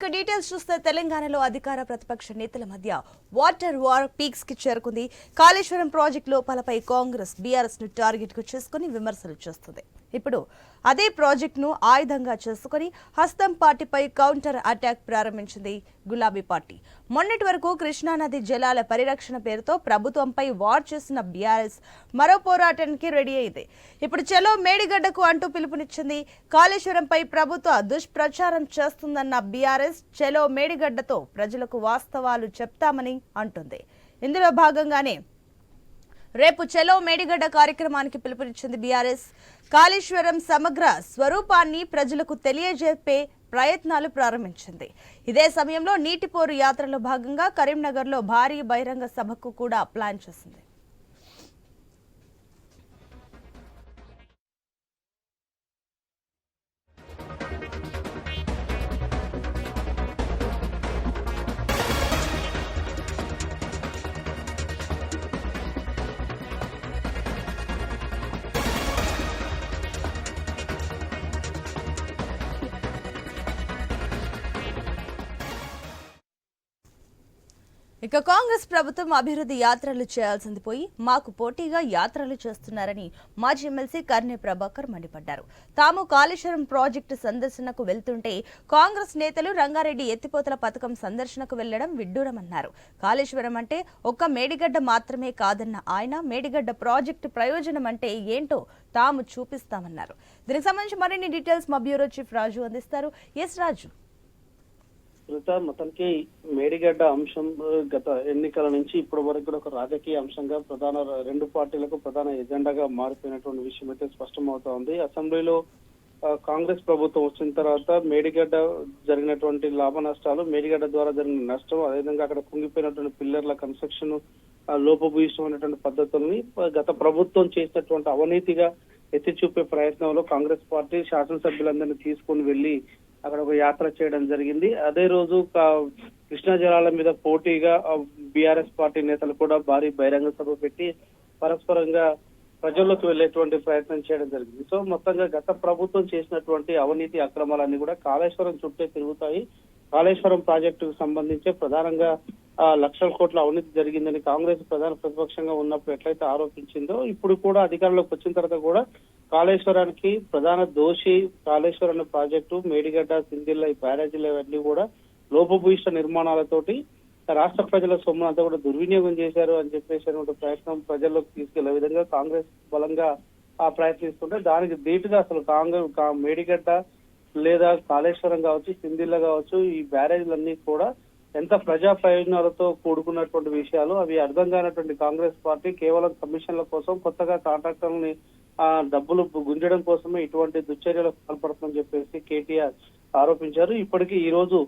ఇక డీటెయిల్స్ చూస్తే తెలంగాణలో అధికార ప్రతిపక్ష నేతల మధ్య వాటర్ వార్ పీక్స్కి చేరుకుంది. కాళేశ్వరం ప్రాజెక్టు లోపాలపై కాంగ్రెస్ బీఆర్ఎస్ను టార్గెట్కు చేసుకుని విమర్శలు చేస్తుంది. ఇప్పుడు అదే ప్రాజెక్టును ఆయుధంగా చేసుకుని హస్తం పార్టీపై కౌంటర్ అటాక్ ప్రారంభించింది గులాబీ పార్టీ. మొన్నటి వరకు కృష్ణానది జలాల పరిరక్షణ పేరుతో ప్రభుత్వంపై వార్ చేసిన బీఆర్ఎస్ మరో పోరాటానికి రెడీ అయింది. ఇప్పుడు చలో మేడిగడ్డకు అంటూ పిలుపునిచ్చింది. కాళేశ్వరంపై ప్రభుత్వ దుష్ప్రచారం చేస్తుందన్న బీఆర్ఎస్ చెలో మేడిగడ్డతో ప్రజలకు వాస్తవాలు చెప్తామని అంటుంది. ఇందులో భాగంగానే రేపు చెలో మేడిగడ్డ కార్యక్రమానికి పిలుపునిచ్చింది బీఆర్ఎస్. కాళేశ్వరం సమగ్ర స్వరూపాన్ని ప్రజలకు తెలియజెప్పే ప్రయత్నాలు ప్రారంభించింది. ఇదే సమయంలో నీటిపోరు యాత్రలో భాగంగా కరీంనగర్లో భారీ బహిరంగ సభకు కూడా ప్లాన్ చేసింది. ఇక కాంగ్రెస్ ప్రభుత్వం అభివృద్ధి యాత్రలు చేయాల్సింది పోయి మాకు పోటీగా యాత్రలు చేస్తున్నారని మాజీ ఎమ్మెల్సీ కర్నె ప్రభాకర్ మండిపడ్డారు. తాము కాళేశ్వరం ప్రాజెక్టు సందర్శనకు వెళ్తుంటే కాంగ్రెస్ నేతలు రంగారెడ్డి ఎత్తిపోతల పథకం సందర్శనకు వెళ్ళడం విడ్డూరమన్నారు. కాళేశ్వరం అంటే ఒక్క మేడిగడ్డ మాత్రమే కాదన్న ఆయన మేడిగడ్డ ప్రాజెక్టు ప్రయోజనం అంటే ఏంటో తాము చూపిస్తామన్నారు. దీనికి సంబంధించి మరిన్ని డీటెయిల్స్ మా బ్యూరో చీఫ్ రాజు అందిస్తారు. ఎస్ రాజు. కృత మొత్తానికి మేడిగడ్డ అంశం గత ఎన్నికల నుంచి ఇప్పటి వరకు కూడా ఒక రాజకీయ అంశంగా ప్రధాన రెండు పార్టీలకు ప్రధాన ఎజెండాగా మారిపోయినటువంటి విషయం అయితే స్పష్టమవుతా ఉంది. అసెంబ్లీలో కాంగ్రెస్ ప్రభుత్వం వచ్చిన తర్వాత మేడిగడ్డ జరిగినటువంటి లాభ నష్టాలు మేడిగడ్డ ద్వారా జరిగిన నష్టం అదేవిధంగా అక్కడ కుంగిపోయినటువంటి పిల్లర్ల కన్స్ట్రక్షన్ లోపభూయిష్టమైనటువంటి పద్ధతుల్ని గత ప్రభుత్వం చేసినటువంటి అవినీతిగా ఎత్తి చూపే ప్రయత్నంలో కాంగ్రెస్ పార్టీ శాసనసభ్యులందరినీ తీసుకొని వెళ్ళి అక్కడ ఒక యాత్ర చేయడం జరిగింది. అదే రోజు కృష్ణా జలాల మీద పోటీగా బీఆర్ఎస్ పార్టీ నేతలు కూడా భారీ బహిరంగ సభ పెట్టి పరస్పరంగా ప్రజల్లోకి వెళ్ళేటువంటి ప్రయత్నం చేయడం జరిగింది. సో మొత్తంగా గత ప్రభుత్వం చేసినటువంటి అవినీతి అక్రమాలన్నీ కూడా కాళేశ్వరం చుట్టే తిరుగుతాయి. కాళేశ్వరం ప్రాజెక్టుకు సంబంధించి ప్రధానంగా లక్షల కోట్ల అవినీతి జరిగిందని కాంగ్రెస్ ప్రధాన ప్రతిపక్షంగా ఉన్నప్పుడు ఎట్లయితే ఆరోపించిందో ఇప్పుడు కూడా అధికారంలోకి వచ్చిన తర్వాత కూడా కాళేశ్వరానికి ప్రధాన దోషి కాళేశ్వరం ప్రాజెక్టు మేడిగడ్డ సింధిల్ల ఈ బ్యారేజీలు ఇవన్నీ కూడా లోపభూయిష్ట నిర్మాణాలతోటి రాష్ట్ర ప్రజల సొమ్ము అంతా కూడా దుర్వినియోగం చేశారు అని చెప్పేసి ప్రయత్నం ప్రజల్లోకి తీసుకెళ్ళే విధంగా కాంగ్రెస్ బలంగా ఆ ప్రయత్నిస్తుంటే దానికి ధీటుగా అసలు కాంగ్రెస్ మేడిగడ్డ లేదా కాళేశ్వరం కావచ్చు సింధిల్ల కావచ్చు ఈ బ్యారేజ్లన్నీ కూడా ఎంత ప్రజా ప్రయోజనాలతో కూడుకున్నటువంటి విషయాలు అవి అర్థం కానటువంటి కాంగ్రెస్ పార్టీ కేవలం కమిషన్ల కోసం కొత్తగా కాంట్రాక్టర్లని డబ్బులు గుంజడం కోసమే ఇటువంటి దుశ్చర్యలకు పాల్పడుతుందని చెప్పేసి కేటీఆర్ ఆరోపించారు. ఇప్పటికీ ఈ రోజు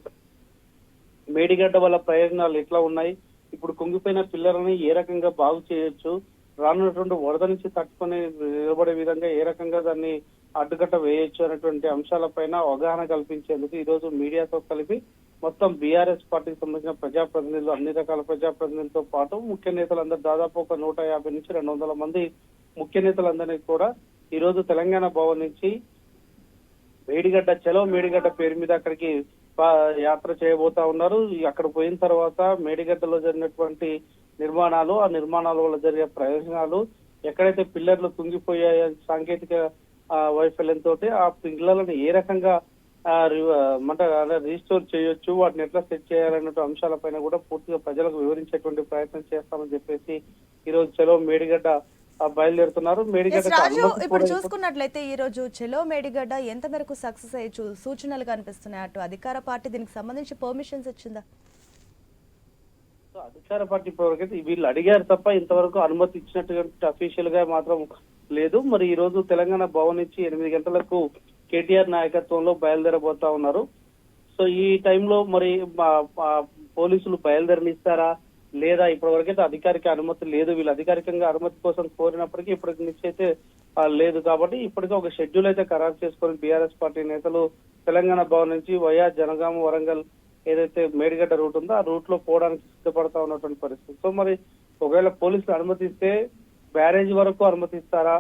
మేడిగడ్డ వల్ల ప్రయోజనాలు ఎట్లా ఉన్నాయి? ఇప్పుడు కుంగిపోయిన పిల్లలని ఏ రకంగా బాగు చేయొచ్చు? రానున్నటువంటి వరద నుంచి తట్టుకొని నిలబడే విధంగా ఏ రకంగా దాన్ని అడ్డుకట్ట వేయొచ్చు అనేటువంటి అంశాలపైన అవగాహన కల్పించేందుకు ఈ రోజు మీడియాతో కలిపి మొత్తం బీఆర్ఎస్ పార్టీకి సంబంధించిన ప్రజాప్రతినిధులు అన్ని రకాల ప్రజాప్రతినిధులతో పాటు ముఖ్య నేతలందరూ దాదాపు ఒక నూట యాభై నుంచి రెండు వందల మంది ముఖ్య నేతలందరినీ కూడా ఈ రోజు తెలంగాణ భవన్ నుంచి మేడిగడ్డ చలో మేడిగడ్డ పేరు మీద అక్కడికి యాత్ర చేయబోతా ఉన్నారు. అక్కడ పోయిన తర్వాత మేడిగడ్డలో జరిగినటువంటి నిర్మాణాలు ఆ నిర్మాణాల వల్ల జరిగే ప్రయోజనాలు ఎక్కడైతే పిల్లర్లు కుంగిపోయాయో సాంకేతిక వైఫల్యంతో ఆ పిల్లలను ఏ రకంగా అంటే రీస్టోర్ చేయొచ్చు వాటిని ఎట్లా సెట్ చేయాలనే అంశాలపైన కూడా పూర్తిగా ప్రజలకు వివరించేటువంటి ప్రయత్నం చేస్తామని చెప్పేసి ఈ రోజు చలో మేడిగడ్డ బయలుదేరుతున్నారు. మేడిగడ్డ ఇప్పుడు చూసుకున్నట్లయితే ఈ రోజు చెలో మేడిగడ్డ ఎంత మేరకు సక్సెస్ అయ్యే సూచనలు కనిపిస్తున్నాయి? అటు అధికార పార్టీ దీనికి సంబంధించి పర్మిషన్స్ ఇచ్చిందా? సో అధికార పార్టీ ఇప్పటివరకైతే వీళ్ళు అడిగారు తప్ప ఇంతవరకు అనుమతి ఇచ్చినటువంటి అఫీషియల్గా మాత్రం లేదు. మరి ఈ రోజు తెలంగాణ భవన్ నుంచి ఎనిమిది గంటలకు కేటీఆర్ నాయకత్వంలో బయలుదేరబోతా ఉన్నారు. సో ఈ టైంలో మరి పోలీసులు బయలుదేరనిస్తారా? లేదా ఇప్పటివరకైతే అధికారిక అనుమతి లేదు. వీళ్ళు అధికారికంగా అనుమతి కోసం కోరినప్పటికీ ఇప్పటికి నుంచి అయితే లేదు కాబట్టి ఇప్పటికే ఒక షెడ్యూల్ అయితే ఖరారు చేసుకొని బీఆర్ఎస్ పార్టీ నేతలు తెలంగాణ భవన్ నుంచి వయా జనగామ వరంగల్ ఏదైతే మేడిగడ్డ రూట్ ఉందో ఆ రూట్లో పోవడానికి సిద్ధపడతా ఉన్నటువంటి పరిస్థితి. సో మరి ఒకవేళ పోలీసులు అనుమతిస్తే బ్యారేజ్ వరకు అనుమతిస్తారా?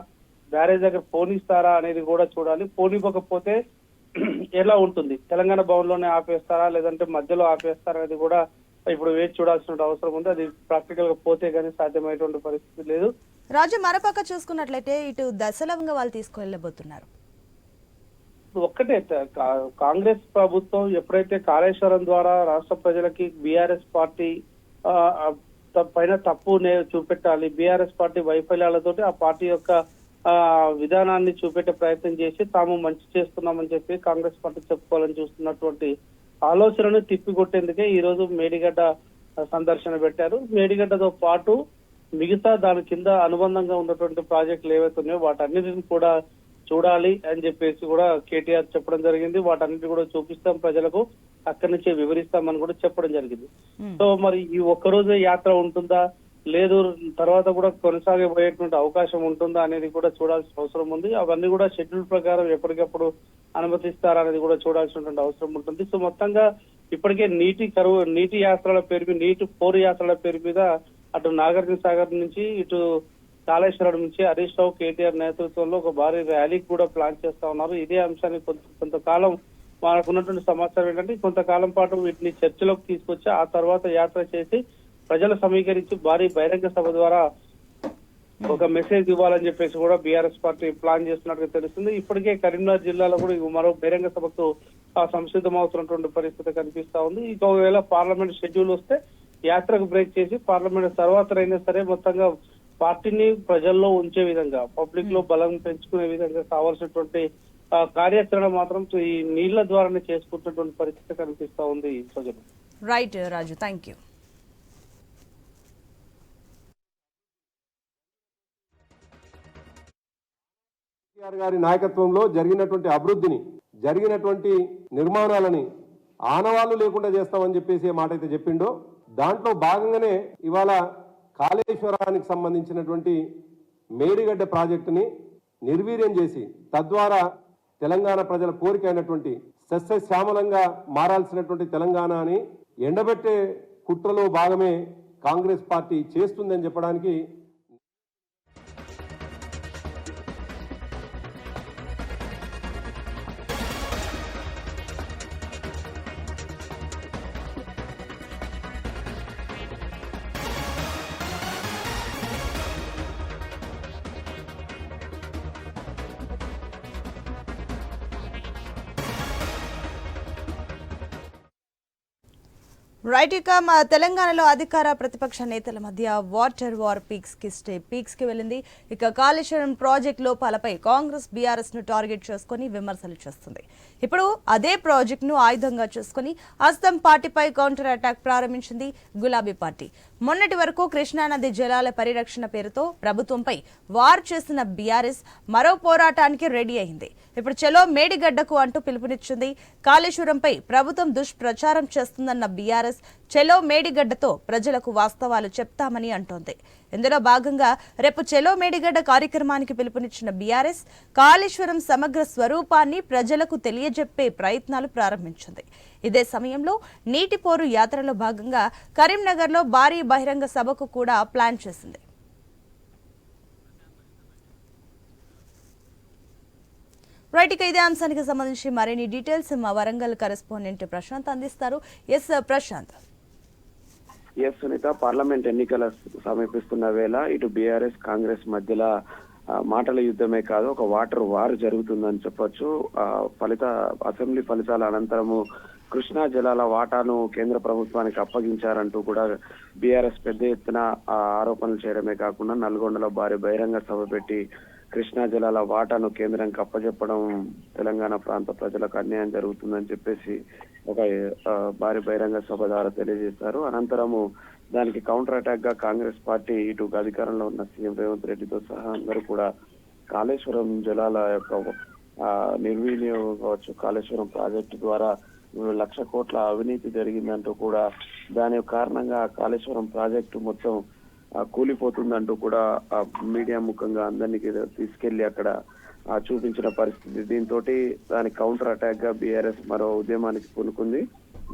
బ్యారేజ్ దగ్గర పోనిస్తారా అనేది కూడా చూడాలి. పోనివ్వకపోతే ఎలా ఉంటుంది? తెలంగాణ భవన్లోనే ఆపేస్తారా? లేదంటే మధ్యలో ఆపేస్తారా అనేది కూడా ఇప్పుడు వేచి చూడాల్సిన అవసరం ఉంది. అది ప్రాక్టికల్గా పోతే కానీ సాధ్యమయ్యేటువంటి పరిస్థితి లేదు. రాజు మరోపక్క చూసుకున్నట్లయితే ఇటు దశలంగా వాళ్ళు తీసుకెళ్ళబోతున్నారు ఒక్కటే కాంగ్రెస్ ప్రభుత్వం ఎప్పుడైతే కాళేశ్వరం ద్వారా రాష్ట్ర ప్రజలకి బీఆర్ఎస్ పార్టీ పైన తప్పు చూపెట్టాలి. బీఆర్ఎస్ పార్టీ వైఫల్యాలతోటి ఆ పార్టీ యొక్క విధానాన్ని చూపెట్టే ప్రయత్నం చేసి తాము మంచి చేస్తున్నామని చెప్పి కాంగ్రెస్ పార్టీ చెప్పుకోవాలని చూస్తున్నటువంటి ఆలోచనను తిప్పికొట్టేందుకే ఈ రోజు మేడిగడ్డ సందర్శన పెట్టారు. మేడిగడ్డతో పాటు మిగతా దాని కింద అనుబంధంగా ఉన్నటువంటి ప్రాజెక్టులు ఏవైతే ఉన్నాయో వాటన్నిటిని కూడా చూడాలి అని చెప్పేసి కూడా కేటీఆర్ చెప్పడం జరిగింది. వాటన్నిటి కూడా చూపిస్తాం ప్రజలకు. అక్కడి నుంచే వివరిస్తామని కూడా చెప్పడం జరిగింది. సో మరి ఈ ఒక్క రోజే యాత్ర ఉంటుందా? లేదు తర్వాత కూడా కొనసాగబోయేటువంటి అవకాశం ఉంటుందా అనేది కూడా చూడాల్సిన అవసరం ఉంది. అవన్నీ కూడా షెడ్యూల్ ప్రకారం ఎప్పటికప్పుడు అనుమతిస్తారా అనేది కూడా చూడాల్సినటువంటి అవసరం ఉంటుంది. సో మొత్తంగా ఇప్పటికే నీటి కరువు నీటి యాత్రల పేరు మీద నీటి పోరు యాత్రల పేరు మీద అటు నాగార్జున సాగర్ నుంచి ఇటు కాళేశ్వరం నుంచి హరీష్ రావు కేటీఆర్ నేతృత్వంలో ఒక భారీ ర్యాలీకి కూడా ప్లాన్ చేస్తా ఉన్నారు. ఇదే అంశాన్ని కొంత కొంతకాలం మనకున్నటువంటి సమాచారం ఏంటంటే కొంతకాలం పాటు వీటిని చర్చలోకి తీసుకొచ్చి ఆ తర్వాత యాత్ర చేసి ప్రజలు సమీకరించి భారీ బహిరంగ సభ ద్వారా ఒక మెసేజ్ ఇవ్వాలని చెప్పేసి కూడా బీఆర్ఎస్ పార్టీ ప్లాన్ చేస్తున్నట్టుగా తెలుస్తుంది. ఇప్పటికే కరీంనగర్ జిల్లాలో కూడా మరో బహిరంగ సభకు సంసిద్ధమవుతున్నటువంటి పరిస్థితి కనిపిస్తా ఉంది. ఇక ఒకవేళ పార్లమెంట్ షెడ్యూల్ వస్తే యాత్రకు బ్రేక్ చేసి పార్లమెంట్ తర్వాత అయినా సరే మొత్తంగా పార్టీని ప్రజల్లో ఉంచే విధంగా పబ్లిక్లో బలం పెంచుకునే విధంగా కావాల్సినటువంటి కార్యాచరణ మాత్రం ఈ నీళ్ళ ద్వారానే చేసుకుంటున్నటువంటి పరిస్థితి కనిపిస్తా ఉంది. ప్రజలు right Raju thank you KCR గారి నాయకత్వంలో జరిగినటువంటి అభివృద్ధిని జరిగినటువంటి నిర్మాణాలని ఆనవాళ్ళు లేకుండా చేస్తామని చెప్పేసి మాట అయితే చెప్పిండో దాంట్లో భాగంగానే ఇవాళ కాళేశ్వరానికి సంబంధించినటువంటి మేడిగడ్డ ప్రాజెక్టుని నిర్వీర్యం చేసి తద్వారా తెలంగాణ ప్రజల కోరిక అయినటువంటి సస్యశ్యామలంగా మారాల్సినటువంటి తెలంగాణని ఎండబెట్టే కుట్రలో భాగమే కాంగ్రెస్ పార్టీ చేస్తుందని చెప్పడానికి రైట్ ఇక మా తెలంగాణలో అధికార ప్రతిపక్ష నేతల మధ్య వాటర్ వార్ పీక్స్కి స్టే పీక్స్కి వెళ్ళింది. ఇక కాళేశ్వరం ప్రాజెక్ట్ లోపాలపై కాంగ్రెస్ బీఆర్ఎస్ను టార్గెట్ చేసుకుని విమర్శలు చేస్తుంది. ఇప్పుడు అదే ప్రాజెక్ట్ను ఆయుధంగా చేసుకుని అస్తం పార్టీపై కౌంటర్ అటాక్ ప్రారంభించింది గులాబీ పార్టీ. మొన్నటి వరకు కృష్ణానది జలాల పరిరక్షణ పేరుతో ప్రభుత్వంపై వార్ చేసిన బీఆర్ఎస్ మరో పోరాటానికి రెడీ అయింది. ఇప్పుడు చలో మేడిగడ్డకు అంటూ పిలుపునిచ్చింది. కాళేశ్వరంపై ప్రభుత్వం దుష్ప్రచారం చేస్తుందన్న బీఆర్ఎస్ చెలో మేడిగడ్డతో ప్రజలకు వాస్తవాలు చెప్తామని అంటోంది. ఇందులో భాగంగా రేపు చెలో మేడిగడ్డ కార్యక్రమానికి పిలుపునిచ్చిన బీఆర్ఎస్ కాళేశ్వరం సమగ్ర స్వరూపాన్ని ప్రజలకు తెలియజెప్పే ప్రయత్నాలు ప్రారంభించింది. ఇదే సమయంలో నీటి పోరు యాత్రలో భాగంగా కరీంనగర్లో భారీ బహిరంగ సభకు కూడా ప్లాన్ చేసింది. రైట్ ఇక ఇదే అంశానికి సంబంధించి మరిన్ని డీటెయిల్స్ మా వరంగల్ కరెస్పాండెంట్ ప్రశాంత్ అందిస్తారు. S Prashant. S Sunitha parliament ఎన్నికల సమీపిస్తున్న వేళ ఇటు బీఆర్ఎస్ కాంగ్రెస్ మధ్యలో మాటల యుద్ధమే కాదు ఒక వాటర్ వార్ జరుగుతుందని చెప్పొచ్చు. ఆ, ఫలిత అసెంబ్లీ ఫలితాల అనంతరము కృష్ణా జలాల వాటాను కేంద్ర ప్రభుత్వానికి అప్పగించారంటూ కూడా బీఆర్ఎస్ పెద్ద ఎత్తున ఆరోపణలు చేయడమే కాకుండా నల్గొండలో భారీ బహిరంగ సభ పెట్టి కృష్ణా జలాల వాటాను కేంద్రానికి అప్పచెప్పడం తెలంగాణ ప్రాంత ప్రజలకు అన్యాయం జరుగుతుందని చెప్పేసి ఒక భారీ బహిరంగ సభ ద్వారా తెలియజేశారు. అనంతరము దానికి కౌంటర్ అటాక్గా కాంగ్రెస్ పార్టీ ఇటు అధికారంలో ఉన్న సీఎం రేవంత్ రెడ్డితో సహా అందరూ కూడా కాళేశ్వరం జలాల యొక్క ఆ, కావచ్చు కాళేశ్వరం ప్రాజెక్టు ద్వారా లక్ష కోట్ల అవినీతి జరిగిందంటూ కూడా దాని కారణంగా కాళేశ్వరం ప్రాజెక్టు మొత్తం కూలిపోతుందంటూ కూడా ఆ, మీడియా ముఖంగా అందరినీ తీసుకెళ్ళి అక్కడ ఆ, చూపించిన పరిస్థితి. దీంతో దాని కౌంటర్ అటాక్గా బీఆర్ఎస్ మరో ఉద్యమానికి పూనుకుంది.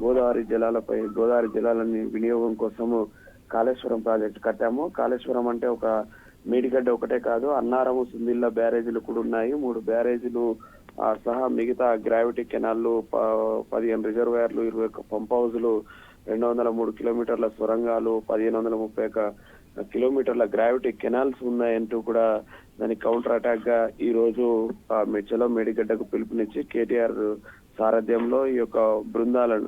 గోదావరి జలాలపై గోదావరి జలాలని వినియోగం కోసము కాళేశ్వరం ప్రాజెక్టు కట్టాము. కాళేశ్వరం అంటే ఒక మేడిగడ్డ ఒకటే కాదు అన్నారము సుందిల్ల బ్యారేజీలు కూడా ఉన్నాయి. మూడు బ్యారేజీలు ఆ, సహా మిగతా గ్రావిటీ కెనాల్లు ప- పదిహేను రిజర్వాయర్లు ఇరవై ఒక్క పంప్ హౌజ్లు రెండు వందల మూడు కిలోమీటర్ల సొరంగాలు పదిహేను వందల ముప్పై ఒక కిలోమీటర్ల గ్రావిటీ కెనాల్స్ ఉన్నాయంటూ కూడా దానికి కౌంటర్ అటాక్గా ఈ రోజు మెచ్చలో మేడిగడ్డకు పిలుపునిచ్చి కేటీఆర్ సారథ్యంలో ఈ యొక్క బృందాలను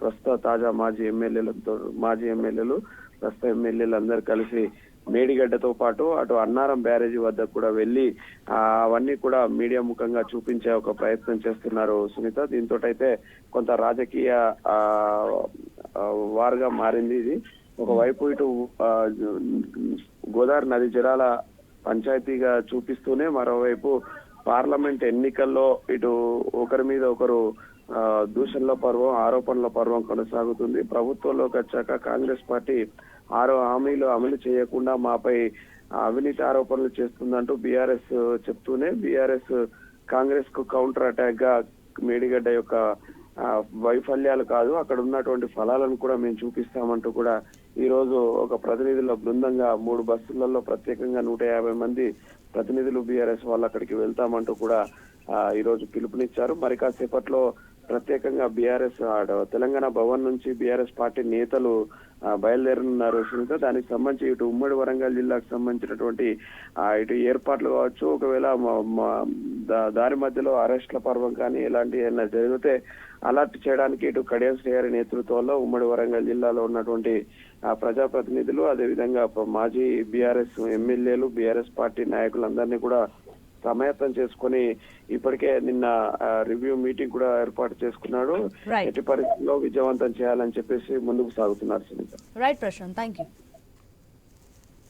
ప్రస్తుత తాజా మాజీ ఎమ్మెల్యేలతో మాజీ ఎమ్మెల్యేలు ప్రస్తుత ఎమ్మెల్యేలు అందరు కలిసి మేడిగడ్డతో పాటు అటు అన్నారం బ్యారేజీ వద్ద కూడా వెళ్ళి అవన్నీ కూడా మీడియా ముఖంగా చూపించే ఒక ప్రయత్నం చేస్తున్నారు సునీత. దీంతో అయితే కొంత రాజకీయ వారుగా మారింది ఇది. ఒకవైపు ఇటు గోదావరి నది జలాల పంచాయతీగా చూపిస్తూనే మరోవైపు పార్లమెంట్ ఎన్నికల్లో ఇటు ఒకరి మీద ఒకరు దూషణల పర్వం ఆరోపణల పర్వం కొనసాగుతుంది. ప్రభుత్వంలోకి వచ్చాక కాంగ్రెస్ పార్టీ ఆరో హామీలు అమలు చేయకుండా మాపై అవినీతి ఆరోపణలు చేస్తుందంటూ బీఆర్ఎస్ చెప్తూనే బీఆర్ఎస్ కాంగ్రెస్కు కౌంటర్ అటాక్గా మేడిగడ్డ యొక్క వైఫల్యాలు కాదు అక్కడ ఉన్నటువంటి ఫలాలను కూడా మేము చూపిస్తామంటూ కూడా ఈరోజు ఒక ప్రతినిధుల బృందంగా మూడు బస్సులలో ప్రత్యేకంగా నూట యాభై మంది ప్రతినిధులు బీఆర్ఎస్ వాళ్ళు అక్కడికి వెళ్తామంటూ కూడా ఈరోజు పిలుపునిచ్చారు. మరి కాసేపట్లో ప్రత్యేకంగా బీఆర్ఎస్ తెలంగాణ భవన్ నుంచి బీఆర్ఎస్ పార్టీ నేతలు బయలుదేరనున్నారు సునీత దానికి సంబంధించి ఇటు ఉమ్మడి వరంగల్ జిల్లాకు సంబంధించినటువంటి ఇటు ఏర్పాట్లు కావచ్చు. ఒకవేళ దారి మధ్యలో అరెస్ట్ల పర్వం కానీ ఇలాంటి ఏమైనా జరిగితే అలర్ట్ చేయడానికి ఇటు కడియం శ్రీహరి నేతృత్వంలో ఉమ్మడి వరంగల్ జిల్లాలో ఉన్నటువంటి ప్రజాప్రతినిధులు అదేవిధంగా మాజీ బీఆర్ఎస్ ఎమ్మెల్యేలు బీఆర్ఎస్ పార్టీ నాయకులందరినీ కూడా సమాయత్తం చేసుకొని ఇప్పటికే నిన్న రివ్యూ మీటింగ్ కూడా ఏర్పాటు చేసుకున్నాడు. ఎట్టి పరిస్థితుల్లో విజయవంతం చేయాలని చెప్పేసి ముందుకు సాగుతున్నారు Sunitha. Right Prashant thank you